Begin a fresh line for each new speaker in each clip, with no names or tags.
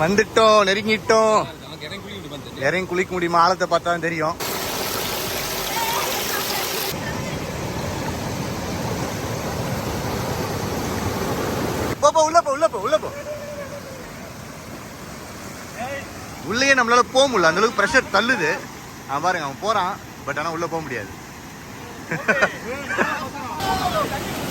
வந்துட்டோம் நெருங்கிட்டோம். இறங்கி குளிக்க முடியுமா? ஆழத்தை பார்த்தா தான் தெரியும். போ போ உள்ள போ உள்ள போ உள்ள போ. உள்ளேயே நம்மளால போக முடியல. அந்த அளவுக்கு ப்ரெஷர் தள்ளுது. அவன் பாருங்க அவன் போறான். பட் ஆனா உள்ள போக முடியாது.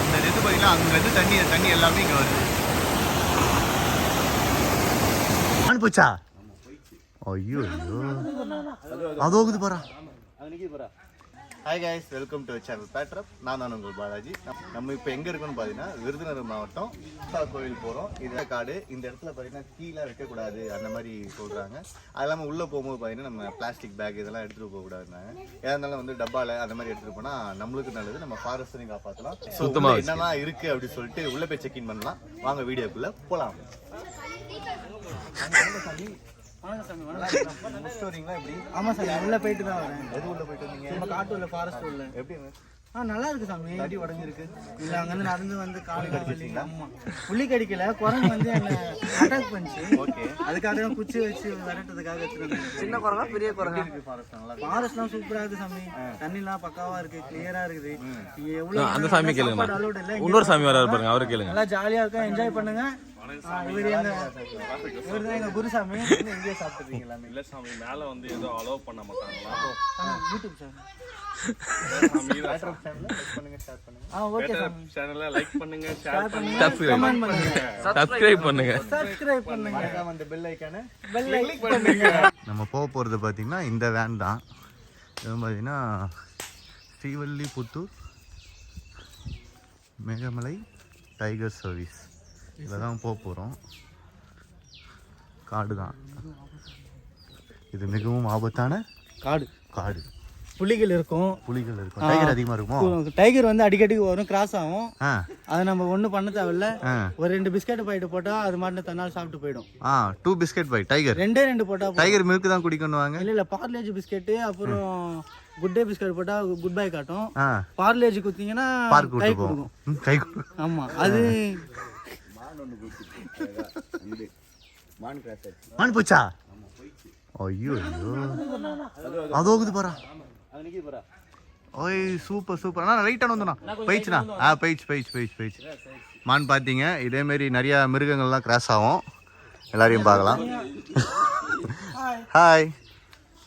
அந்த இது பார்த்தீங்கன்னா அங்கேருந்து தண்ணி தண்ணி எல்லாமே இங்கே வருது. ஆன் போச்சா? ஐயோ ஐயோ. அதோ இருக்குது பாரா hi guys welcome to channel பேட்ரப் நான் தான் உங்கள் பாலாஜி. நம்ம இப்போ எங்கே இருக்கோம்னு பார்த்தீங்கன்னா விருதுநகர் மாவட்டம் கோயில் போகிறோம் இது காடு. இந்த இடத்துல பார்த்தீங்கன்னா கீழே வைக்கக்கூடாது அந்த மாதிரி சொல்கிறாங்க அது இல்லாமல் உள்ளே போகும்போது பார்த்தீங்கன்னா நம்ம பிளாஸ்டிக் பேக் இதெல்லாம் எடுத்துகிட்டு போகக்கூடாதுனாங்க ஏதா இருந்தாலும் வந்து டப்பாவில் அந்த மாதிரி எடுத்துகிட்டு போனால் நம்மளுக்கு நல்லது. நம்ம ஃபாரஸ்டையும் காப்பாற்றலாம் சுத்தமாக என்னெல்லாம் இருக்குது அப்படின்னு சொல்லிட்டு உள்ளே போய் செக்இன் பண்ணலாம். வாங்க வீடியோக்குள்ளே போகலாம் முடிச்சுட்டு வரீங்களா எப்படி?
ஆமா சாமி உள்ள போயிட்டு தான் வரேன்.
எது உள்ள போயிட்டு வந்தீங்க?
நம்ம காட்டு உள்ள ஃபாரஸ்ட் உள்ள.
எப்படி
ஆ நல்லா இருக்கு சாமி. அடி உடஞ்சிருக்கு. இல்ல அங்க இருந்து நடந்து வந்து காடு கடிச்சிங்க ஆமா. புள்ளி கடிக்கல குரங்கு வந்து என்ன அட்டாக் பண்ணுச்சு.
ஓகே.
அதுக்காக தான் குச்சி வச்சு விரட்டுறதுக்காக எடுத்துட்டு சின்ன குரங்கா பெரிய குரங்கா?
ஃபாரஸ்ட் நல்லா
ஃபாரஸ்ட்லாம் சூப்பரா இருக்கு சாமி. தண்ணிலாம் பக்காவா இருக்கு கிளியரா இருக்குது. இங்க எவ்வளவு
அந்த சாமி கேளுங்க
அலோட் இல்ல?
இன்னொரு சாமி வராரு பாருங்க அவரை கேளுங்க.
நல்லா ஜாலியா இருக்கும் என்ஜாய் பண்ணுங்க. இவரு இவரு தான் எங்க குருசாமி இங்கேயே சாப்பிட்டுருக்கீங்க எல்லாமே
இல்ல சாமி மேல வந்து ஏதோ அலோவ் பண்ண மாட்டாங்களா?
ஆ, யூடியூப் சார்
பண்ணுங்க ஷேர் பண்ணுங்க.
ஆ ஓகே சாமி.
சேனலை லைக் பண்ணுங்க ஷேர்
ஷேர்
பண்ணுங்க
பண்ணுங்க கமெண்ட் பண்ணுங்க.
சப்ஸ்கிரைப் பண்ணுங்க.
சப்ஸ்கிரைப் பண்ணுங்க.
மறக்காம அந்த பெல் ஐக்கான
பெல் லைக் பண்ணுங்க.
நம்ம போக போகிறது பார்த்தீங்கன்னா இந்த வேன் தான். இது பார்த்தீங்கன்னா ஸ்ரீவல்லிபுத்தூர் மேகமலை டைகர் சர்வீஸ் இதில் தான் போக போகிறோம் காடு தான். இது மிகவும் ஆபத்தான
காடு.
காடு.
புலிகள் இருக்கும்.
புலிகள் இருக்கும். டைகர் அதிகமாக இருக்குமோ?
டைகர் வந்து அடிக்கடி வரும் கிராஸ் ஆகும். அதை நம்ம ஒண்ணும் பண்ண தேவையில்ல. ஒரு ரெண்டு பிஸ்கட் பாயிட்டு போட்டா அது மாட்டு தன்னால் சாப்பிட்டு போயிடும்.
ஆ டூ பிஸ்கட் பை டைகர்
ரெண்டே ரெண்டு போட்டா போதும்.
டைகர் மில்க் தான் குடிக்கணுவாங்க?
இல்ல இல்ல பார்லேஜ் பிஸ்கெட் அப்புறம் குட் டே பிஸ்கட் போட்டா குட் பை காட்டும் பார்லேஜ் குத்திங்கன்னா கை கொடுக்கும்.
கை கொடு
ஆமா அது
மான் போச்சா? ஐயோ ஐயோ. அதோ இருக்குது பாரா ஓய் சூப்பர் சூப்பர். அண்ணா ரைட்டான வந்தண்ணா போயிடுச்சுண்ணா. ஆ போயிடுச்சு போயிடுச்சு போயிடுச்சு போயிடுச்சு. மான் பார்த்தீங்க. இதேமாரி நிறையா மிருகங்கள்லாம் கிராஸ் ஆகும். எல்லாரையும் பார்க்கலாம். ஹாய்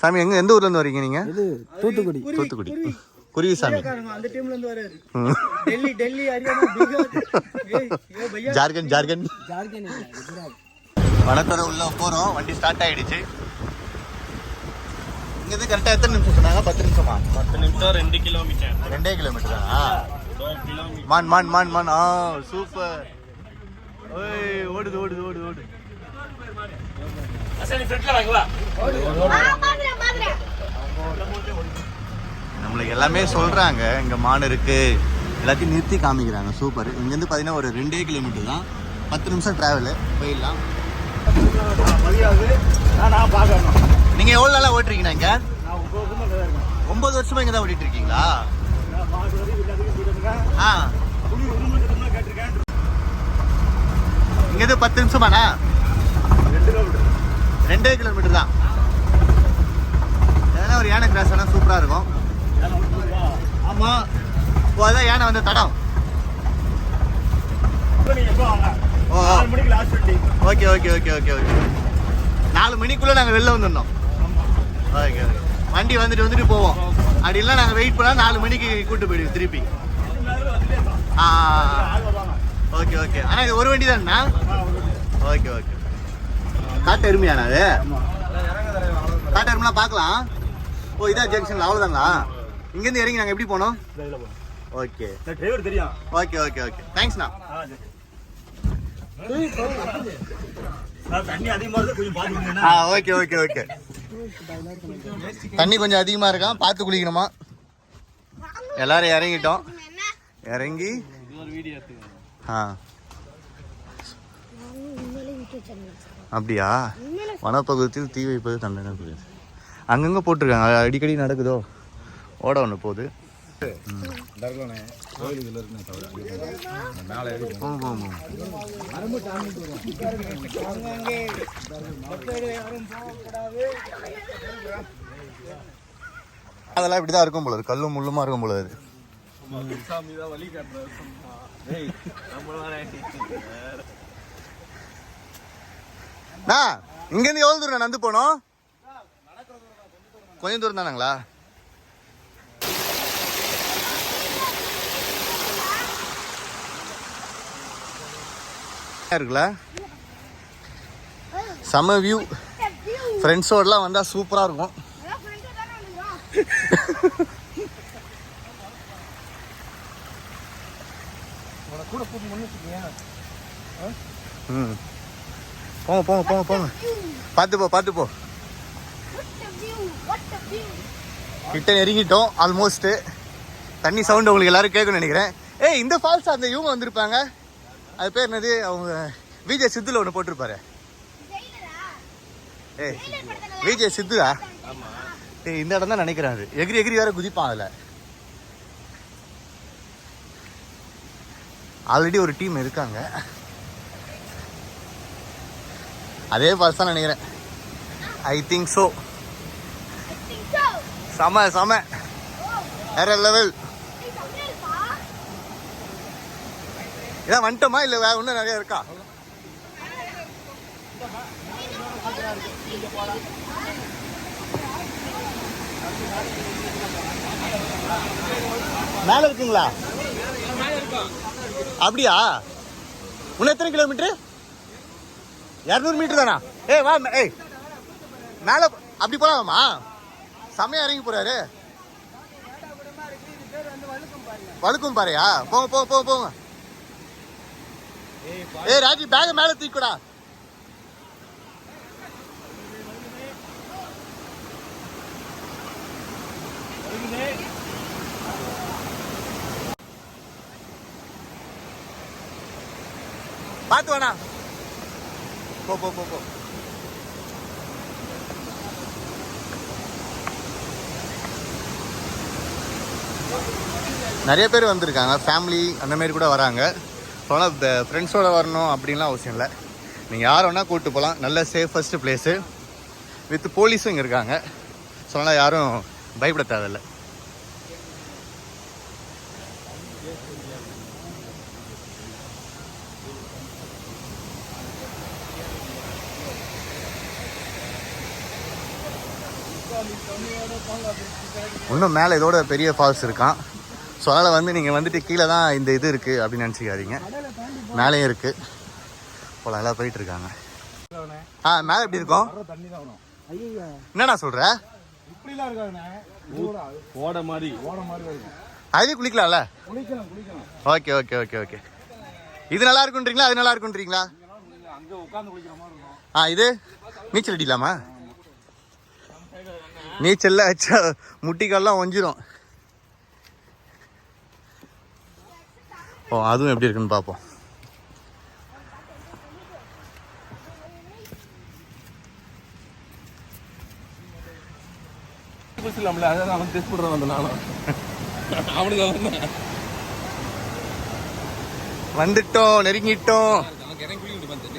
சாமி எங்க எந்த ஊர்லேருந்து வரீங்க நீங்கள்
இது தூத்துக்குடி.
தூத்துக்குடி. குருவி சாமி.
அந்த டீம்ல இருந்து வராரு. டெல்லி டெல்லி ஹரியானா
ஜார்க்கண்ட் ஜார்க்கண்ட். உள்ள போகிறோம் வண்டி ஸ்டார்ட் ஆயிடுச்சு. இங்கேருந்து கரெக்டாக எத்தனை நிமிஷம் சொன்னாங்க? பத்து நிமிஷமா?
பத்து நிமிஷம் ரெண்டு கிலோமீட்டர்
ரெண்டே கிலோமீட்டர்
கிலோமீட்டர்
மான் மான் மான் மான். ஆ சூப்பர் ஓய் ஓடுது ஓடுது ஓடுது ஓடுது. நம்மளுக்கு எல்லாமே சொல்கிறாங்க இங்கே மான் இருக்குது எல்லாத்தையும் நிறுத்தி காமிக்கிறாங்க சூப்பர். இங்கேருந்து பார்த்தீங்கன்னா ஒரு ரெண்டே கிலோமீட்டர் தான். பத்து நிமிஷம் ட்ராவலு போயிடலாம்.
நான் பார்க்கணும்
நீங்க எவ்வளவு நாளா ஓட்டுறீங்கண்ணா இங்க?
நான் ஒன்பது வருஷமா இங்க தான்
ஓட்டிகிட்டு ஓட்டிட்டு இருக்கீங்களா ஆ. இங்கேருந்து பத்து நிமிஷமாண்ணா?
ரெண்டே கிலோமீட்டர்
தான். எதனா ஒரு யானை கிராஸ் ஆனால் சூப்பராக இருக்கும். ஓ அதான் யானை வந்த தடம் okay okay okay okay okay. நாலு மணிக்குள்ளே நாங்கள் வெளில வந்துடணும். Okay okay. வண்டி வந்துட்டு வந்துட்டு போவோம். அப்படி இல்லை நாங்கள் வெயிட் பண்ணால் நாலு மணிக்கு கூட்டு போயிடுவோம் திருப்பி. ஆ ஓகே ஓகே. ஆனால் இது ஒரு வண்டி தானேண்ணா ஓகே ஓகே. காட்டு எருமையாண்ணா அது காட்டு எருமைலாம் பார்க்கலாம். ஓ இதான் ஜங்ஷனில் அவ்வளோதாங்களா இங்கேருந்து இறங்கி நாங்கள் எப்படி போனோம்? ஓகே
டிரைவர் தெரியும்.
ஓகே ஓகே ஓகே தேங்க்ஸ்ண்ணா
தண்ணி அதிகமா இருக்கு கொஞ்சம் பாத்துக்கோங்க
ஆ ஓகே ஓகே ஓகே தண்ணி கொஞ்சம் அதிகமாக இருக்கான் பார்த்து குளிக்கணுமா? எல்லாரும் இறங்கிட்டோம். இறங்கி. ஆ. அப்படியா? வனப்பகுதியில் தீ வைப்பது தண்டனை அங்கங்கே போட்டிருக்காங்க. அடிக்கடி நடக்குதோ? ஓட ஒன்று போகுது. அதெல்லாம் இப்படி தான் இருக்கும் போல கல்லும் முள்ளுமா இருக்கும் போல
அது
அண்ணா இங்கேருந்து எவ்வளோ தூரம் நடந்து போனோம் கொஞ்சம் தூரம் தானாங்களா? இருக்குல்ல? செம வியூ ஃப்ரெண்ட்ஸோடலாம் வந்தால் சூப்பராக இருக்கும்.
கூட
ம். போங்க போங்க போங்க போங்க. பார்த்து போ பார்த்து போ. கிட்ட நெருங்கிட்டோம் ஆல்மோஸ்ட் தண்ணி சவுண்ட் உங்களுக்கு எல்லாரும் கேட்கணும்னு நினைக்கிறேன். ஏய் இந்த ஃபால்ஸ் அந்த இவங்க வந்திருப்பாங்க? அது பேர் என்னது? அவங்க விஜய் சித்துல ஒன்று போட்டிருப்பாரு. ஏய் விஜய் சித்துதா ஏய் இந்த இடம் தான் நினைக்கிறேன் அது. எகிரி எகிரி வேற குதிப்பான் அதில். ஆல்ரெடி ஒரு டீம் இருக்காங்க. அதே ஃபால்ஸ் தான் நினைக்கிறேன். I think so! செம செம. வேற லெவல்
Hey, செம்மையா இருக்கா?
இதான் வந்துட்டோமா? இல்லை வேற இன்னும் நிறைய இருக்கா? மேல இருக்குங்களா? அப்படியா? இன்னும் எத்தனை கிலோமீட்டர்? இரநூறு மீட்டர் தானா? ஏய் வா மே- ஏய். மேலே அப்படி போலாமா செம்மையா இறங்கி போறாரு. வழுக்கும் பாறையா போங்க போங்க போங்க போங்க. ஏய் ராஜி பேக மேல தூக்கிடா பாத்து வேணா போ போ போ போ. நிறைய பேர் வந்திருக்காங்க. ஃபேமிலி அந்த மாதிரி கூட வராங்க. ஸோ ஆனால் ஃப்ரெண்ட்ஸோடு வரணும் அப்படின்லாம் அவசியம் இல்லை. நீங்கள் யார் வேணால் கூப்பிட்டு போகலாம் நல்ல சேஃபஸ்ட்டு பிளேஸு வித் போலீஸும் இங்கே இருக்காங்க. ஸோ அதனால் யாரும் பயப்பட தேவையில்லை. இன்னும் மேலே இதோட பெரிய ஃபால்ஸ் இருக்கான். ஸோ அதனால் வந்து நீங்கள் வந்துட்டு கீழே தான் இந்த இது இருக்குது அப்படின்னு நினச்சிக்காதீங்க. மேலேயும் இருக்குது போல எல்லாம் போயிட்டு இருக்காங்க. ஆ மேலே எப்படி இருக்கும்?
தண்ணி தான் வரும் ஐயா
என்னடா சொல்கிற
ஓட மாதிரி.
ஓட மாதிரி இருக்கும்
அதே குளிக்கலாம்ல?
குளிக்கலாம் குளிக்கலாம்.
Okay okay okay okay. இது நல்லா இருக்குன்றீங்களா? அது நல்லா இருக்குன்றீங்களா? ஆ இது? நீச்சல் அடிக்கலாமா? நீச்சல்ல வச்சா முட்டிக்கால்லாம் ஒஞ்சிரும். ஓ அதுவும் எப்படி இருக்குன்னு பார்ப்போம்.
பேசலாம்ல அதான் அவன் டெஸ்ட் பண்றான் வந்து நானும் அவனுக்கு அவன்
வந்துட்டோம் நெருங்கிட்டோம்.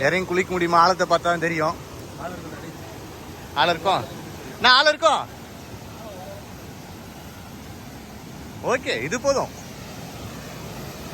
இறங்கி குளிக்க முடியுமா? ஆழத்தை பார்த்தா தெரியும். ஆள் இருக்கும் நான் ஆள் இருக்கோம் ஓகே இது போதும்.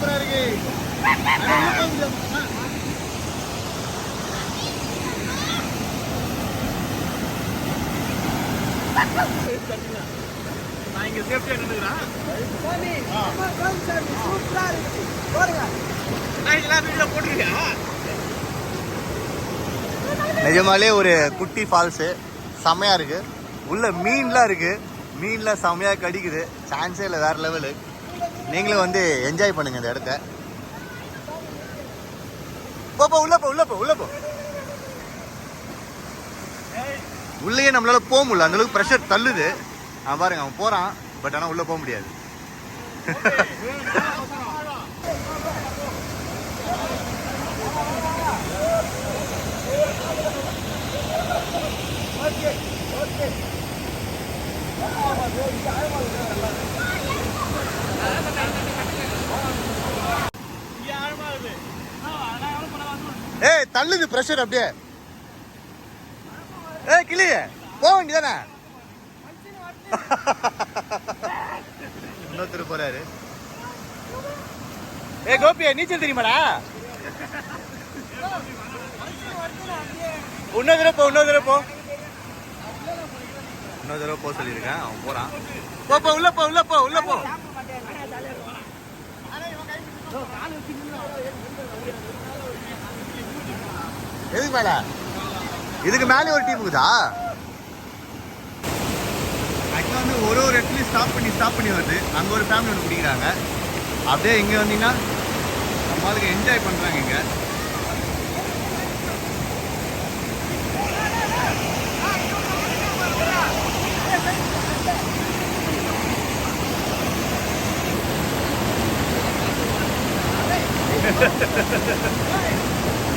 சரியான ஆளு
நான் இங்க சேஃப்டியா நின்னுக்கிறேன்.
சாமி சூப்பரா இருக்கு. பாருங்க
நிஜமாலே ஒரு குட்டி ஃபால்ஸு செம்மையா இருக்கு. உள்ள மீன்லாம் இருக்கு. மீன்லாம் செம்மையா கடிக்குது. சான்ஸே இல்லை வேற லெவலு நீங்களும் வந்து என்ஜாய் பண்ணுங்க இந்த இடத்த. போ போ உள்ள போ உள்ள போ உள்ள போ. உள்ளேயே நம்மளால போக முடியல. அந்த அளவுக்கு ப்ரெஷர் தள்ளுது. அவன் பாருங்க அவன் போறான் பட் ஆனா உள்ள போக முடியாது. ஏய் தள்ளுது ப்ரெஷர் அப்படியே. ஏய் கிளியே போக வேண்டியதானே? இன்னொருத்தர் போறாரு. ஏ கோபியா நீச்சல் தெரியுமாடா? இன்னொரு தடவை போ இன்னொரு தடவை போ. இன்னொரு தடவை போக சொல்லியிருக்கேன். அவன் போறான். போ போ உள்ள போ உள்ள போ உள்ள போ. எதுக்கு மேல? இதுக்கு மேலே ஒரு டீம் இருக்குதா? ஆக்சுவலாக வந்து ஒரு ஒரு இடத்துலையும் ஸ்டாப் பண்ணி ஸ்டாப் பண்ணி வருது. அங்கே ஒரு ஃபேமிலி ஒன்று பிடிக்கிறாங்க. அப்படியே இங்கே வந்தீங்கன்னா நம்மளுக்கு என்ஜாய் பண்ணுறாங்க இங்கே.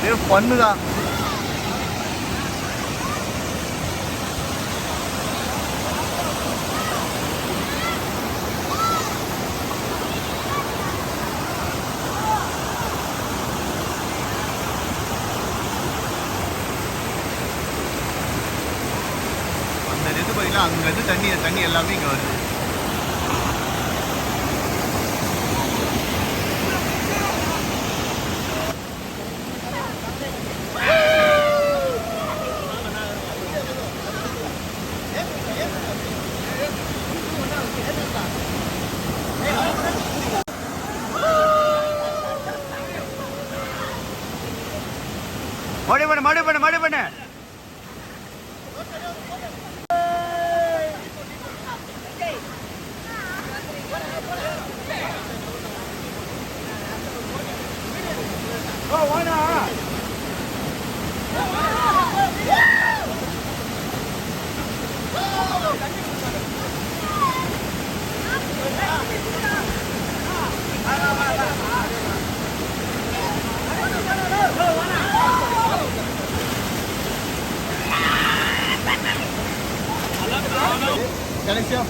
இது பண்ணு தான் அந்த இது பார்த்தீங்கன்னா அங்கேருந்து தண்ணி தண்ணி எல்லாமே இங்கே வருது. மறுபடியும் பண்ணு மறுபடியும் பண்ணு மறுபடியும் பண்ணு.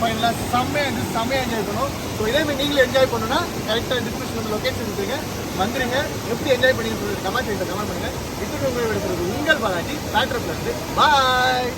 கடைசியாக செம்மையாக இருந்துச்சு செம்மையாக என்ஜாய் பண்ணோம். ஸோ இதே மாதிரி நீங்களும் என்ஜாய் பண்ணணும்னா கரெக்டாக டிஸ்கிரிப்ஷன் லொக்கேஷன் இருக்குங்க வந்துருங்க. எப்படி என்ஜாய் பண்ணி கமெண்ட் கமெண்ட் பண்ணுங்க. இது உங்களை விடுறது உங்கள் பாலாஜி பேட்ரப்ல பிளஸ் பாய்